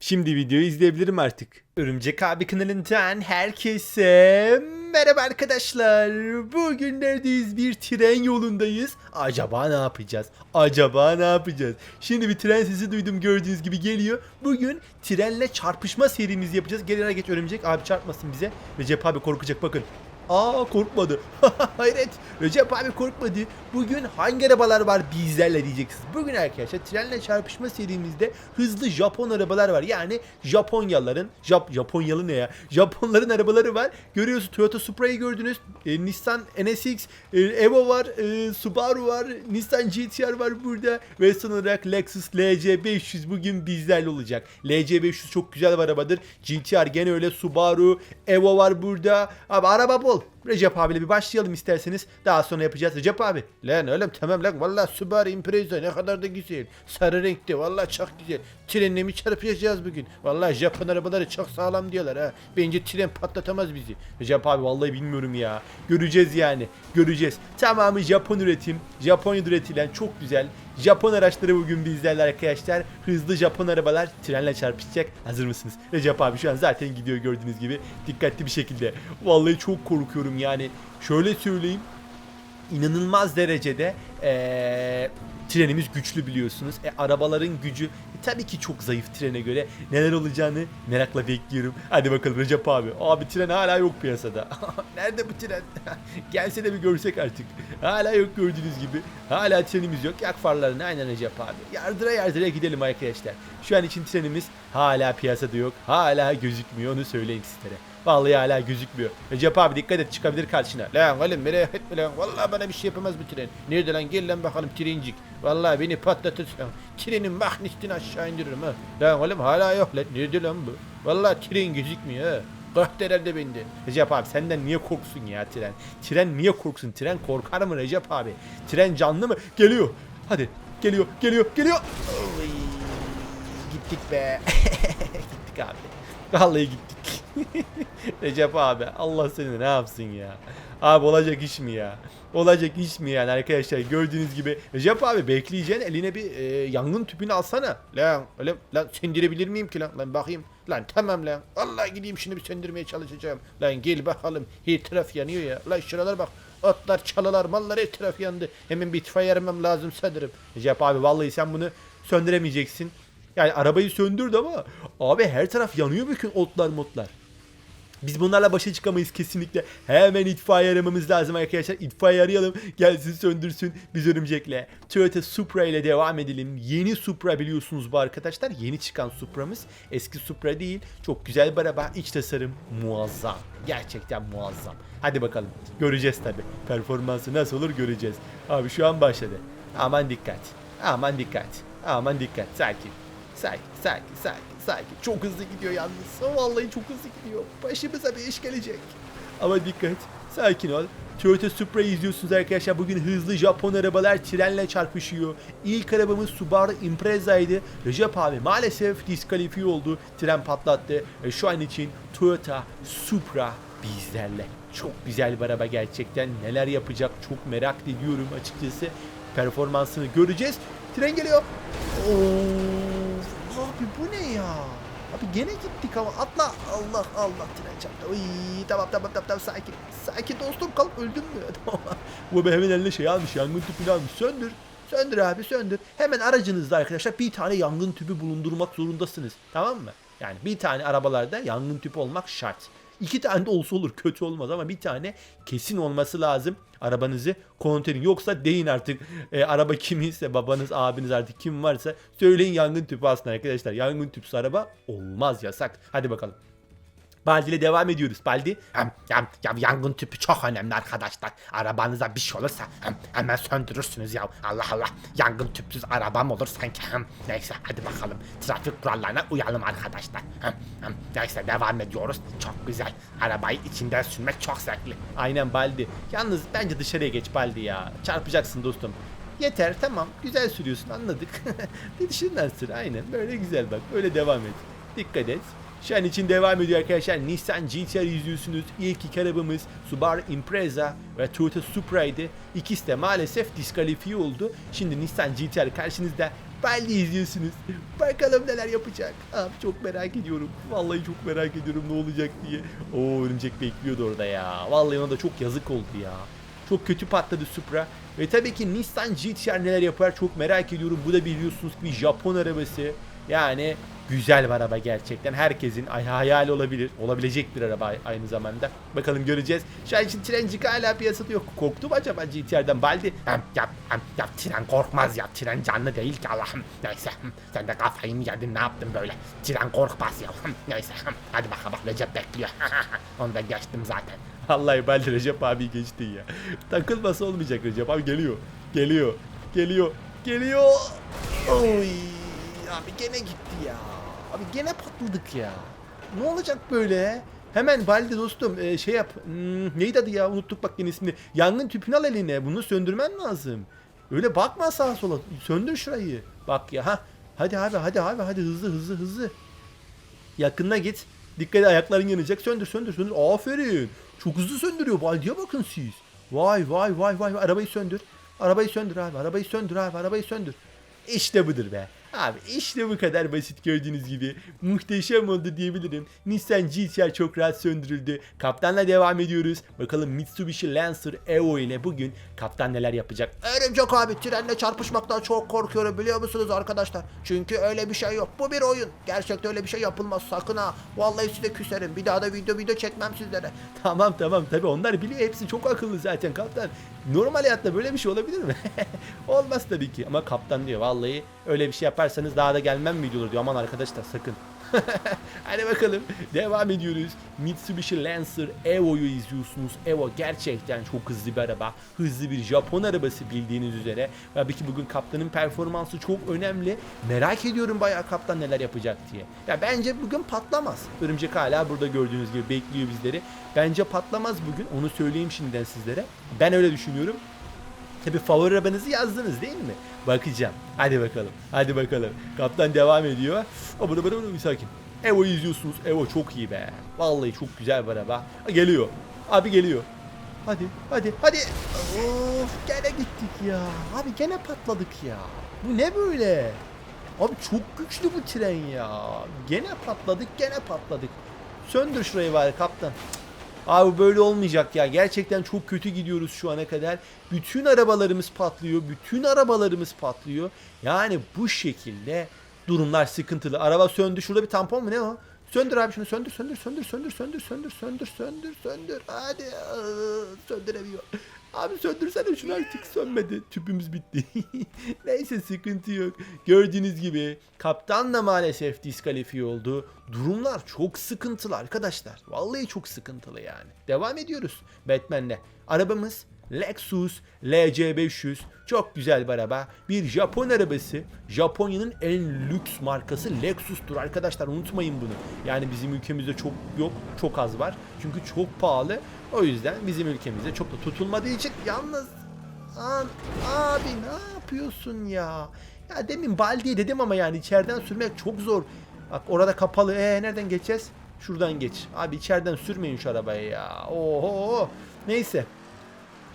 Şimdi videoyu izleyebilirim artık. Örümcek abi kanalından herkese merhaba arkadaşlar. Bugün neredeyiz? Bir tren yolundayız. Acaba ne yapacağız? Acaba ne yapacağız? Şimdi bir tren sesi duydum gördüğünüz gibi geliyor. Bugün trenle çarpışma serimizi yapacağız. Gelin geç örümcek abi çarpmasın bize. Recep abi korkacak bakın. Aa korkmadı. Hayret. Recep abi korkmadı. Bugün hangi arabalar var bizlerle diyeceksiniz. Bugün arkadaşlar trenle çarpışma serimizde hızlı Japon arabalar var. Yani Japonyalıların, Jap Japonyalı ne ya? Japonların arabaları var. Görüyorsunuz Toyota Supra'yı gördünüz. E, Nissan NSX, e, Evo var, e, Subaru var, Nissan GTR var burada. Ve son olarak Lexus LC500 bugün bizlerle olacak. LC500 çok güzel bir arabadır. GTR gene öyle Subaru, Evo var burada. Abi araba bol. Cool Recep abiyle bir başlayalım isterseniz. Daha sonra yapacağız. Recep abi. Lan oğlum tamam lan. Valla Subaru Impreza ne kadar da güzel. Sarı renkte. Valla çok güzel. Trenle mi çarpacağız bugün? Valla Japon arabaları çok sağlam diyorlar ha. Bence tren patlatamaz bizi. Recep abi vallahi bilmiyorum ya. Göreceğiz yani. Göreceğiz. Tamamı Japon üretim. Japonya'da üretilen çok güzel. Japon araçları bugün bizlerle arkadaşlar. Hızlı Japon arabalar trenle çarpışacak. Hazır mısınız? Recep abi şu an zaten gidiyor gördüğünüz gibi. Dikkatli bir şekilde. Vallahi çok korkuyorum yani. Şöyle söyleyeyim inanılmaz derecede eee, trenimiz güçlü biliyorsunuz. E, arabaların gücü e, tabii ki çok zayıf trene göre. Neler olacağını merakla bekliyorum. Hadi bakalım Recep abi. Abi tren hala yok piyasada. Nerede bu tren? Gelse de bir görsek artık. Hala yok gördüğünüz gibi. Hala trenimiz yok. Yak farlarını aynen Recep abi. Yardıra yardıra gidelim arkadaşlar. Şu an için trenimiz hala piyasada yok. Hala gözükmüyor onu söyleyeyim sizlere. Vallahi hala gözükmüyor. Recep abi dikkat et çıkabilir karşına. Lan oğlum merak etme lan. Vallahi bana bir şey yapamaz bu tren. Nerede lan gel lan bakalım trencik. Vallahi beni patlatırsan. Trenin mahnistini aşağı indiririm ha. Lan oğlum hala yok lan. Nerede lan bu? Vallahi tren gözükmüyor ha. Kalktı herhalde benden. Recep abi senden niye korksun ya tren? Tren niye korksun? Tren korkar mı Recep abi? Tren canlı mı? Geliyor. Hadi. Geliyor, geliyor, geliyor. Oy. Gittik be. gittik abi. Vallahi gittik. Recep abi Allah seni ne yapsın ya. Abi olacak iş mi ya? Olacak iş mi yani arkadaşlar gördüğünüz gibi Recep abi bekleyeceksin eline bir e, yangın tüpünü alsana. Lan öyle lan söndürebilir miyim ki lan? Lan bakayım. Lan tamam lan. Vallahi gideyim şunu bir söndürmeye çalışacağım. Lan gel bakalım. Her yanıyor ya. Lan şuralara bak. Otlar, çalılar, mallar her taraf yandı. Hemen bir itfaiye aramam lazım sanırım. Recep abi vallahi sen bunu söndüremeyeceksin. Yani arabayı söndürdü ama abi her taraf yanıyor bütün otlar motlar. Biz bunlarla başa çıkamayız kesinlikle. Hemen itfaiye aramamız lazım arkadaşlar. İtfaiye arayalım. Gelsin söndürsün. Biz örümcekle. Toyota Supra ile devam edelim. Yeni Supra biliyorsunuz bu arkadaşlar. Yeni çıkan Supra'mız. Eski Supra değil. Çok güzel bir araba. İç tasarım muazzam. Gerçekten muazzam. Hadi bakalım. Göreceğiz tabi. Performansı nasıl olur göreceğiz. Abi şu an başladı. Aman dikkat. Aman dikkat. Aman dikkat. Sakin. Sakin, sakin, sakin, sakin. Çok hızlı gidiyor yalnız. Vallahi çok hızlı gidiyor. Başımıza bir iş gelecek. Ama dikkat. Sakin ol. Toyota Supra'yı izliyorsunuz arkadaşlar. Bugün hızlı Japon arabalar trenle çarpışıyor. İlk arabamız Subaru Impreza'ydı. Recep abi maalesef diskalifiye oldu. Tren patlattı. Ve şu an için Toyota Supra bizlerle. Çok güzel bir araba gerçekten. Neler yapacak çok merak ediyorum açıkçası. Performansını göreceğiz. Tren geliyor. Of, abi bu ne ya? Abi gene gittik ama atla. Allah Allah tren çarptı. Uy, tamam tamam tamam tamam sakin. Sakin dostum kalıp öldün mü? Bu be hemen eline şey almış yangın tüpünü almış. Söndür. Söndür abi söndür. Hemen aracınızda arkadaşlar bir tane yangın tüpü bulundurmak zorundasınız. Tamam mı? Yani bir tane arabalarda yangın tüpü olmak şart. İki tane de olsa olur kötü olmaz ama bir tane kesin olması lazım. Arabanızı kontrol. Yoksa deyin artık e, araba kiminse babanız abiniz artık kim varsa söyleyin yangın tüpü aslında arkadaşlar. Yangın tüpsüz araba olmaz yasak. Hadi bakalım. Baldi ile devam ediyoruz. Baldi. Hem, hem, ya yangın tüpü çok önemli arkadaşlar. Arabanıza bir şey olursa hem, hemen söndürürsünüz ya. Allah Allah. Yangın tüpsüz arabam olur sanki. Hem, neyse hadi bakalım. Trafik kurallarına uyalım arkadaşlar. Hem, hem, neyse devam ediyoruz. Çok güzel. Arabayı içinden sürmek çok zevkli. Aynen Baldi. Yalnız bence dışarıya geç Baldi ya. Çarpacaksın dostum. Yeter tamam güzel sürüyorsun anladık. bir dışından sür aynen böyle güzel bak böyle devam et. Dikkat et. Şu an için devam ediyor arkadaşlar. Nissan GTR izliyorsunuz. İlk iki arabamız Subaru Impreza ve Toyota Supra'ydı. İkisi de maalesef diskalifiye oldu. Şimdi Nissan GTR karşınızda. Baldi izliyorsunuz. Bakalım neler yapacak. Abi çok merak ediyorum. Vallahi çok merak ediyorum ne olacak diye. Oo örümcek bekliyordu orada ya. Vallahi ona da çok yazık oldu ya. Çok kötü patladı Supra. Ve tabii ki Nissan GTR neler yapar çok merak ediyorum. Bu da biliyorsunuz bir Japon arabası. Yani güzel bir araba gerçekten. Herkesin ay- hayali olabilir. Olabilecek bir araba aynı zamanda. Bakalım göreceğiz. Şu an için trencik hala piyasada yok. Korktu mu acaba GTR'den Baldi? Hem, ya, hem, ya tren korkmaz ya. Tren canlı değil ki Allah'ım. Neyse sen de kafayı mı yedin ne yaptın böyle? Tren korkmaz ya. Neyse hadi bakalım bak Recep bekliyor. Onu da geçtim zaten. Vallahi Baldi Recep abi geçti ya. Takılması olmayacak Recep abi geliyor. Geliyor. Geliyor. Geliyor. Oy. Abi gene gitti ya. Abi gene patladık ya. Ne olacak böyle? Hemen Baldi dostum e, şey yap. Hmm, neydi adı ya? Unuttuk bak yine ismini. Yangın tüpünü al eline. Bunu söndürmen lazım. Öyle bakma sağa sola. Söndür şurayı. Bak ya. Ha. Hadi abi hadi abi hadi hızlı hızlı hızlı. Yakınına git. Dikkat et ayakların yanacak. Söndür söndür söndür. Aferin. Çok hızlı söndürüyor. Baldiye bakın siz. Vay vay vay vay. Arabayı söndür. Arabayı söndür abi. Arabayı söndür abi. Arabayı söndür. İşte budur be. Abi işte bu kadar basit gördüğünüz gibi. Muhteşem oldu diyebilirim. Nissan GTR çok rahat söndürüldü. Kaptanla devam ediyoruz. Bakalım Mitsubishi Lancer Evo ile bugün kaptan neler yapacak? Örümcek abi trenle çarpışmaktan çok korkuyorum biliyor musunuz arkadaşlar? Çünkü öyle bir şey yok. Bu bir oyun. Gerçekten öyle bir şey yapılmaz sakın ha. Vallahi size küserim. Bir daha da video video çekmem sizlere. Tamam tamam tabi onlar biliyor hepsi çok akıllı zaten kaptan. Normal hayatta böyle bir şey olabilir mi? Olmaz tabii ki ama kaptan diyor vallahi öyle bir şey yaparsanız daha da gelmem videolar diyor aman arkadaşlar sakın. Hadi bakalım devam ediyoruz. Mitsubishi Lancer Evo'yu izliyorsunuz. Evo gerçekten çok hızlı bir araba. Hızlı bir Japon arabası bildiğiniz üzere. Tabii ki bugün kaptanın performansı çok önemli. Merak ediyorum bayağı kaptan neler yapacak diye. Ya bence bugün patlamaz. Örümcek hala burada gördüğünüz gibi bekliyor bizleri. Bence patlamaz bugün. Onu söyleyeyim şimdiden sizlere. Ben öyle düşünüyorum. Tabi favori arabanızı yazdınız değil mi? Bakacağım. Hadi bakalım. Hadi bakalım. Kaptan devam ediyor. Abone abone abone bir sakin. Evo izliyorsunuz. Evo çok iyi be. Vallahi çok güzel bir araba. Geliyor. Abi geliyor. Hadi hadi hadi. Of gene gittik ya. Abi gene patladık ya. Bu ne böyle? Abi çok güçlü bu tren ya. Gene patladık gene patladık. Söndür şurayı bari kaptan. Abi böyle olmayacak ya. Gerçekten çok kötü gidiyoruz şu ana kadar. Bütün arabalarımız patlıyor. Bütün arabalarımız patlıyor. Yani bu şekilde durumlar sıkıntılı. Araba söndü. Şurada bir tampon mu ne o? Söndür abi şunu söndür söndür söndür söndür söndür söndür söndür söndür söndür. Hadi söndüremiyor. Abi söndürsene şunu artık sönmedi. Tüpümüz bitti. Neyse sıkıntı yok. Gördüğünüz gibi kaptan da maalesef diskalifiye oldu. Durumlar çok sıkıntılı arkadaşlar. Vallahi çok sıkıntılı yani. Devam ediyoruz Batman'le. Arabamız Lexus LC500 çok güzel bir araba. Bir Japon arabası. Japonya'nın en lüks markası Lexus'tur arkadaşlar unutmayın bunu. Yani bizim ülkemizde çok yok, çok az var. Çünkü çok pahalı. O yüzden bizim ülkemizde çok da tutulmadığı için yalnız An, abi ne yapıyorsun ya? Ya demin baldiye dedim ama yani içeriden sürmek çok zor. Bak orada kapalı. Ee nereden geçeceğiz? Şuradan geç. Abi içeriden sürmeyin şu arabayı ya. Oho. Neyse.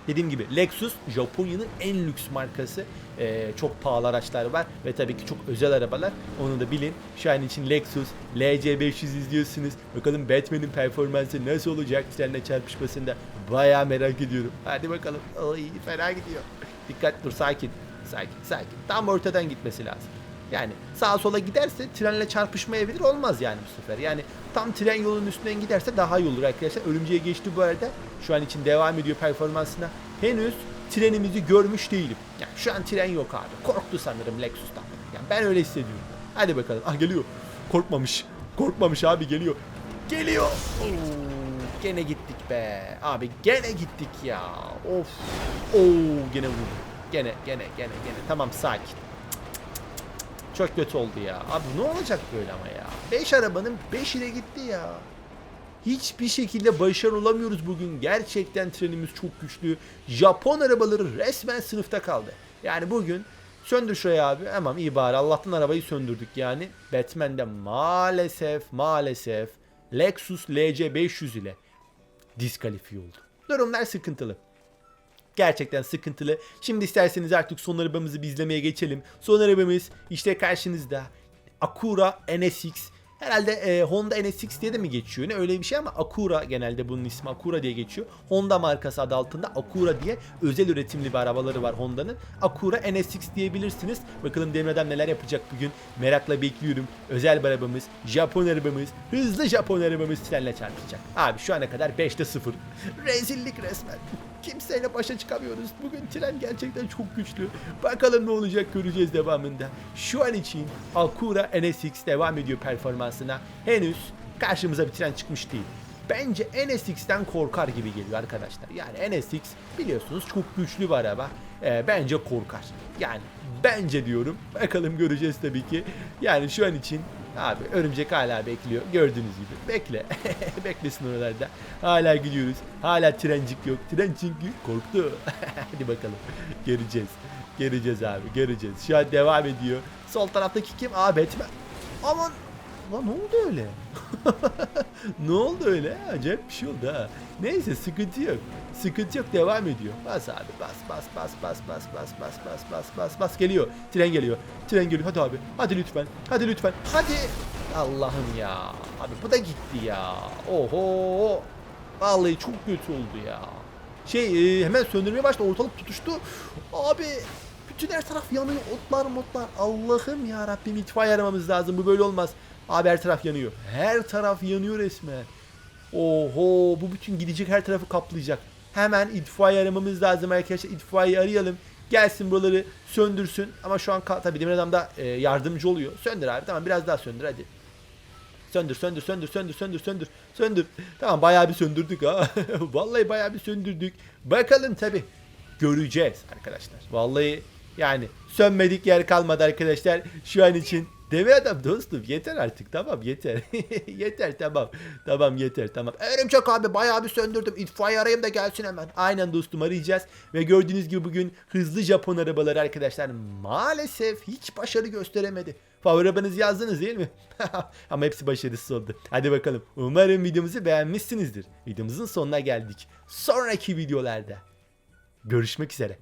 Dediğim gibi Lexus Japonya'nın en lüks markası. Ee, çok pahalı araçlar var ve tabii ki çok özel arabalar. Onu da bilin. Şu an için Lexus LC500 izliyorsunuz. Bakalım Batman'in performansı nasıl olacak trenle çarpışmasında. Bayağı merak ediyorum. Hadi bakalım. Ay fena gidiyor. Dikkat dur sakin. Sakin sakin. Tam ortadan gitmesi lazım. Yani sağa sola giderse trenle çarpışmayabilir olmaz yani bu sefer. Yani tam tren yolunun üstünden giderse daha iyi olur arkadaşlar. Örümceğe geçti bu arada. Şu an için devam ediyor performansına. Henüz trenimizi görmüş değilim. Yani şu an tren yok abi. Korktu sanırım Lexus'tan. Yani ben öyle hissediyorum. Hadi bakalım. Ah geliyor. Korkmamış. Korkmamış abi geliyor. Geliyor. Oo, gene gittik be. Abi gene gittik ya. Of. Oo gene vurdu. Gene gene gene gene. Tamam sakin. Çok kötü oldu ya. Abi ne olacak böyle ama ya? 5 arabanın 5'i de gitti ya. Hiçbir şekilde başarılı olamıyoruz bugün. Gerçekten trenimiz çok güçlü. Japon arabaları resmen sınıfta kaldı. Yani bugün Söndür şurayı abi. Tamam iyi bari. Allah'tan arabayı söndürdük yani. Batman'de maalesef maalesef Lexus LC 500 ile diskalifiye oldu. Durumlar sıkıntılı. Gerçekten sıkıntılı. Şimdi isterseniz artık son arabamızı bir izlemeye geçelim. Son arabamız işte karşınızda. Acura NSX. Herhalde e, Honda NSX diye de mi geçiyor? Ne öyle bir şey ama Acura genelde bunun ismi Acura diye geçiyor. Honda markası adı altında Acura diye özel üretimli bir arabaları var Honda'nın. Acura NSX diyebilirsiniz. Bakalım Demir neler yapacak bugün. Merakla bekliyorum. Özel bir arabamız, Japon arabamız, hızlı Japon arabamız trenle çarpacak. Abi şu ana kadar 5'te 0. Rezillik resmen. Kimseyle başa çıkamıyoruz. Bugün tren gerçekten çok güçlü. Bakalım ne olacak göreceğiz devamında. Şu an için Acura NSX devam ediyor performansına. Henüz karşımıza bir tren çıkmış değil. Bence NSX'ten korkar gibi geliyor arkadaşlar. Yani NSX biliyorsunuz çok güçlü bir araba. Ee, bence korkar. Yani bence diyorum. Bakalım göreceğiz tabii ki. Yani şu an için Abi örümcek hala bekliyor. Gördüğünüz gibi. Bekle. Beklesin oralarda. Hala gidiyoruz. Hala trencik yok. Tren çünkü korktu. Hadi bakalım. Göreceğiz. Göreceğiz abi. Göreceğiz. Şu an devam ediyor. Sol taraftaki kim? Aa Batman. Aman. Lan ne oldu öyle? ne oldu öyle? Acayip bir şey oldu ha. Neyse sıkıntı yok. Sıkıntı yok devam ediyor. Bas abi bas bas bas bas bas bas bas bas bas bas bas geliyor. Tren geliyor. Tren geliyor. Hadi abi. Hadi lütfen. Hadi lütfen. Hadi. Allah'ım ya. Abi bu da gitti ya. Oho. Vallahi çok kötü oldu ya. Şey e, hemen söndürmeye başladı. Ortalık tutuştu. Abi bütün her taraf yanıyor. Otlar motlar. Allah'ım ya Rabbim itfaiye aramamız lazım. Bu böyle olmaz. Abi her taraf yanıyor. Her taraf yanıyor resmen. Oho bu bütün gidecek her tarafı kaplayacak. Hemen itfaiye aramamız lazım arkadaşlar. İtfaiye arayalım. Gelsin buraları söndürsün. Ama şu an tabii Demir Adam da e, yardımcı oluyor. Söndür abi tamam biraz daha söndür hadi. Söndür söndür söndür söndür söndür söndür söndür. Tamam bayağı bir söndürdük ha. Vallahi bayağı bir söndürdük. Bakalım tabi. Göreceğiz arkadaşlar. Vallahi yani sönmedik yer kalmadı arkadaşlar. Şu an için Demir adam dostum yeter artık tamam yeter. yeter tamam. Tamam yeter tamam. Örümcek abi bayağı bir söndürdüm. İtfaiye arayayım da gelsin hemen. Aynen dostum arayacağız. Ve gördüğünüz gibi bugün hızlı Japon arabaları arkadaşlar maalesef hiç başarı gösteremedi. Favori arabanızı yazdınız değil mi? Ama hepsi başarısız oldu. Hadi bakalım. Umarım videomuzu beğenmişsinizdir. Videomuzun sonuna geldik. Sonraki videolarda görüşmek üzere.